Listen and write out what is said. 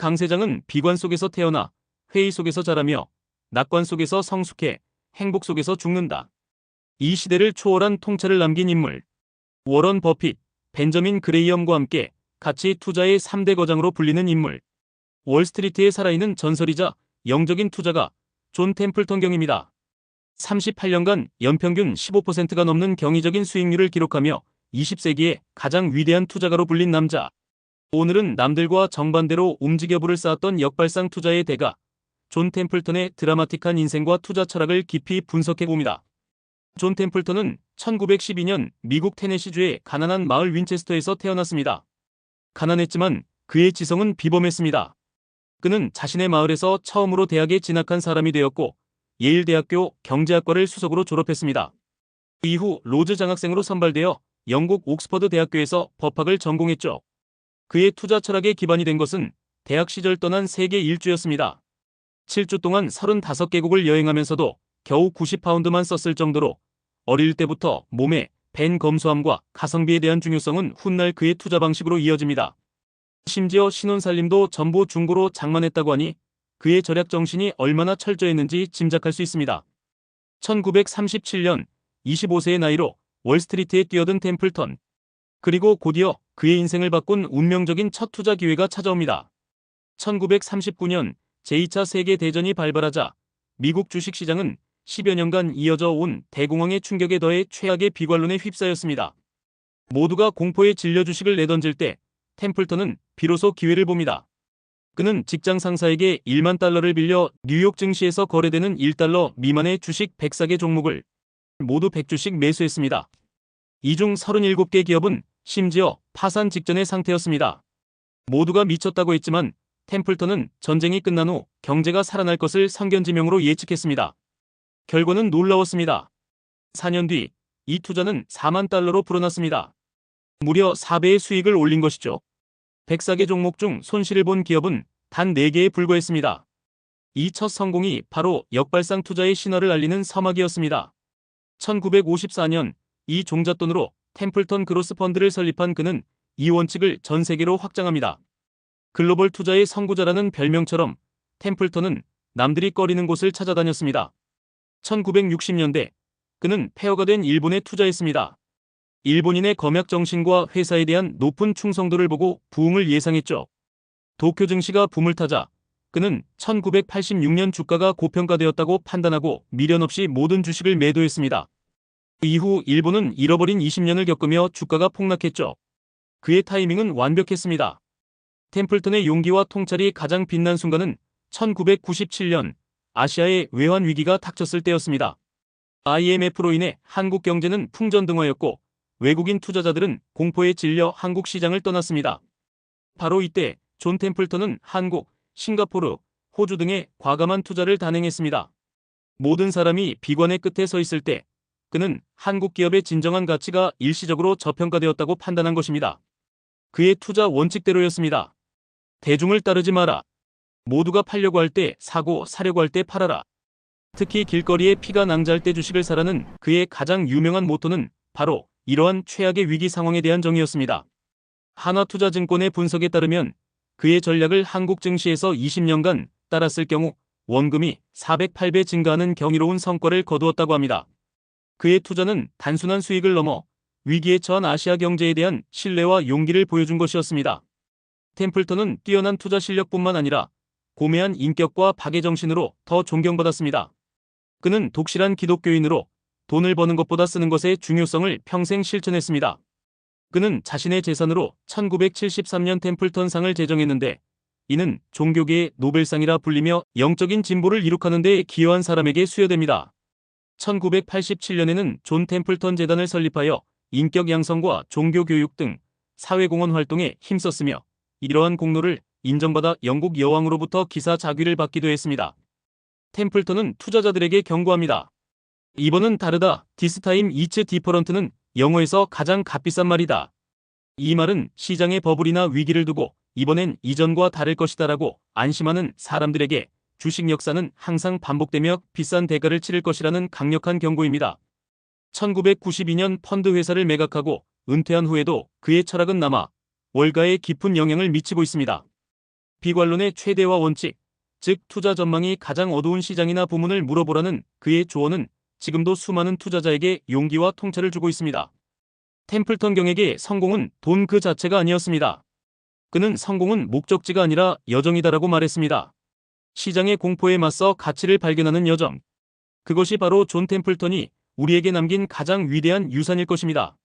강 세장은 비관 속에서 태어나 회의 속에서 자라며 낙관 속에서 성숙해 행복 속에서 죽는다. 이 시대를 초월한 통찰을 남긴 인물. 워런 버핏, 벤저민 그레이엄과 함께 가치 투자의 3대 거장으로 불리는 인물. 월스트리트에 살아있는 전설이자 영적인 투자가 존 템플턴 경입니다. 38년간 연평균 15%가 넘는 경이적인 수익률을 기록하며 20세기의 가장 위대한 투자가로 불린 남자. 오늘은 남들과 정반대로 움직여부를 쌓았던 역발상 투자의 대가 존 템플턴의 드라마틱한 인생과 투자 철학을 깊이 분석해 봅니다. 존 템플턴은 1912년 미국 테네시주의 가난한 마을 윈체스터에서 태어났습니다. 가난했지만 그의 지성은 비범했습니다. 그는 자신의 마을에서 처음으로 대학에 진학한 사람이 되었고 예일대학교 경제학과를 수석으로 졸업했습니다. 이후 로즈 장학생으로 선발되어 영국 옥스퍼드 대학교에서 법학을 전공했죠. 그의 투자 철학의 기반이 된 것은 대학 시절 떠난 세계 일주였습니다. 7주 동안 35개국을 여행하면서도 겨우 90파운드만 썼을 정도로 어릴 때부터 몸에 벤 검소함과 가성비에 대한 중요성은 훗날 그의 투자 방식으로 이어집니다. 심지어 신혼살림도 전부 중고로 장만했다고 하니 그의 절약 정신이 얼마나 철저했는지 짐작할 수 있습니다. 1937년 25세의 나이로 월스트리트에 뛰어든 템플턴. 그리고 곧이어 그의 인생을 바꾼 운명적인 첫 투자 기회가 찾아옵니다. 1939년 제2차 세계대전이 발발하자 미국 주식시장은 10여 년간 이어져 온 대공황의 충격에 더해 최악의 비관론에 휩싸였습니다. 모두가 공포에 질려 주식을 내던질 때 템플턴은 비로소 기회를 봅니다. 그는 직장 상사에게 1만 달러를 빌려 뉴욕 증시에서 거래되는 1달러 미만의 주식 104개 종목을 모두 100주씩 매수했습니다. 이 중 37개 기업은 심지어 파산 직전의 상태였습니다. 모두가 미쳤다고 했지만 템플턴은 전쟁이 끝난 후 경제가 살아날 것을 성견지명으로 예측했습니다. 결과는 놀라웠습니다. 4년 뒤 이 투자는 4만 달러로 불어났습니다. 무려 4배의 수익을 올린 것이죠. 104개 종목 중 손실을 본 기업은 단 4개에 불과했습니다. 이 첫 성공이 바로 역발상 투자의 신화를 알리는 서막이었습니다. 1954년 이 종잣돈으로 템플턴 그로스 펀드를 설립한 그는 이 원칙을 전 세계로 확장합니다. 글로벌 투자의 선구자라는 별명처럼 템플턴은 남들이 꺼리는 곳을 찾아다녔습니다. 1960년대 그는 폐허가 된 일본에 투자했습니다. 일본인의 검약 정신과 회사에 대한 높은 충성도를 보고 부흥을 예상했죠. 도쿄 증시가 붐을 타자 그는 1986년 주가가 고평가되었다고 판단하고 미련 없이 모든 주식을 매도했습니다. 이후 일본은 잃어버린 20년을 겪으며 주가가 폭락했죠. 그의 타이밍은 완벽했습니다. 템플턴의 용기와 통찰이 가장 빛난 순간은 1997년 아시아의 외환 위기가 닥쳤을 때였습니다. IMF로 인해 한국 경제는 풍전등화였고 외국인 투자자들은 공포에 질려 한국 시장을 떠났습니다. 바로 이때 존 템플턴은 한국, 싱가포르, 호주 등의 과감한 투자를 단행했습니다. 모든 사람이 비관의 끝에 서 있을 때 그는 한국 기업의 진정한 가치가 일시적으로 저평가되었다고 판단한 것입니다. 그의 투자 원칙대로였습니다. 대중을 따르지 마라. 모두가 팔려고 할 때 사고 사려고 할 때 팔아라. 특히 길거리에 피가 낭자할 때 주식을 사라는 그의 가장 유명한 모토는 바로 이러한 최악의 위기 상황에 대한 정의였습니다. 한화투자증권의 분석에 따르면 그의 전략을 한국 증시에서 20년간 따랐을 경우 원금이 408배 증가하는 경이로운 성과를 거두었다고 합니다. 그의 투자는 단순한 수익을 넘어 위기에 처한 아시아 경제에 대한 신뢰와 용기를 보여준 것이었습니다. 템플턴은 뛰어난 투자 실력뿐만 아니라 고매한 인격과 박애 정신으로 더 존경받았습니다. 그는 독실한 기독교인으로 돈을 버는 것보다 쓰는 것의 중요성을 평생 실천했습니다. 그는 자신의 재산으로 1973년 템플턴상을 제정했는데 이는 종교계의 노벨상이라 불리며 영적인 진보를 이룩하는 데 기여한 사람에게 수여됩니다. 1987년에는 존 템플턴 재단을 설립하여 인격 양성과 종교 교육 등 사회공헌 활동에 힘썼으며 이러한 공로를 인정받아 영국 여왕으로부터 기사 자귀를 받기도 했습니다. 템플턴은 투자자들에게 경고합니다. 이번은 다르다. 디스타임 이츠 디퍼런트는 영어에서 가장 값비싼 말이다. 이 말은 시장의 버블이나 위기를 두고 이번엔 이전과 다를 것이다라고 안심하는 사람들에게 주식 역사는 항상 반복되며 비싼 대가를 치를 것이라는 강력한 경고입니다. 1992년 펀드 회사를 매각하고 은퇴한 후에도 그의 철학은 남아 월가에 깊은 영향을 미치고 있습니다. 비관론의 최대화 원칙, 즉 투자 전망이 가장 어두운 시장이나 부문을 물어보라는 그의 조언은 지금도 수많은 투자자에게 용기와 통찰을 주고 있습니다. 템플턴 경에게 성공은 돈 그 자체가 아니었습니다. 그는 성공은 목적지가 아니라 여정이다라고 말했습니다. 시장의 공포에 맞서 가치를 발견하는 여정. 그것이 바로 존 템플턴이 우리에게 남긴 가장 위대한 유산일 것입니다.